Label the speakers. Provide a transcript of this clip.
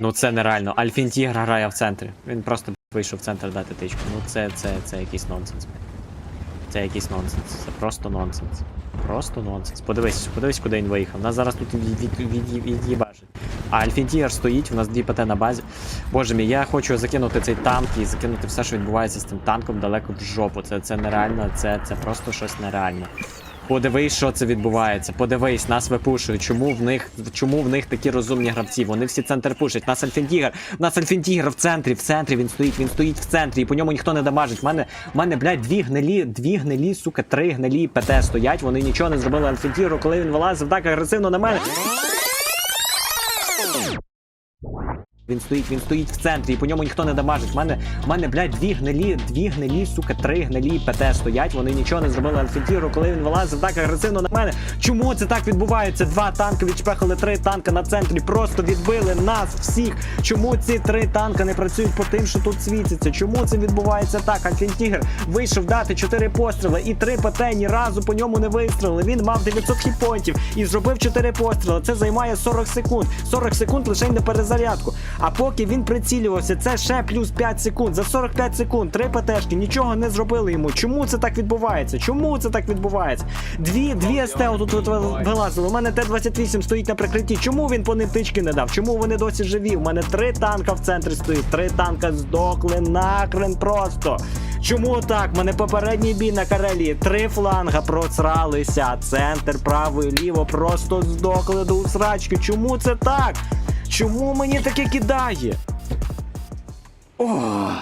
Speaker 1: Ну це нереально. Альфін Тігр грає в центрі. Він просто вийшов в центр дати тичку. Ну це, це, це якийсь нонсенс. Це якийсь нонсенс. Це просто нонсенс. Просто нонсенс. Подивись, подивись, куди він виїхав. Нас зараз тут від, від, від, від'їбажить. А Альфін Тігр стоїть, у нас дві ПТ на базі. Боже мій, я хочу закинути цей танк і закинути все, що відбувається з цим танком далеко в жопу. Це, це нереально, це, це просто щось нереальне. Подивись, що це відбувається. Подивись, нас випушують. Чому в них чому в них такі розумні гравці? Вони всі центр пушать. Нас Альфінтігр, нас Альфінтігр в центрі, в центрі він стоїть, він стоїть в центрі, і по ньому ніхто не дамажить. В мене, в мене, блядь, дві гнилі, дві гнилі, сука, три гнилі ПТ стоять. Вони нічого не зробили Альфінтігру, коли він вилазив так агресивно на мене. Він стоїть, він стоїть в центрі, і по ньому ніхто не дамажить. В мене, в мене, блядь, дві гнилі, дві гнилі, сука, три гнилі ПТ стоять. Вони нічого не зробили Альфінтіру, коли він вилазив так агресивно на мене. Чому це так відбувається? Два танки відчпехали три танка на центрі, просто відбили нас всіх. Чому ці три танка не працюють по тим, що тут світиться? Чому це відбувається так? Альфінтігр вийшов дати чотири постріли і три ПТ ні разу по ньому не вистрілили. Він мав 900 хітпоінтів і зробив 4 постріли. Це займає 40 секунд. 40 секунд лише на перезарядку. А поки він прицілювався, це ще плюс 5 секунд. За 45 секунд три ПТшки нічого не зробили йому. Чому це так відбувається? Чому це так відбувається? Дві, дві СТО тут вилазили. У мене Т-28 стоїть на прикритті. Чому він по ним тички не дав? Чому вони досі живі? У мене три танка в центрі стоїть. Три танка здохли нахрен просто. Чому так? У мене попередній бій на Карелії. Три фланга просралися. Центр, право і ліво просто здохли до усрачки. Чому це так? Чому мені таке кидає? Ох.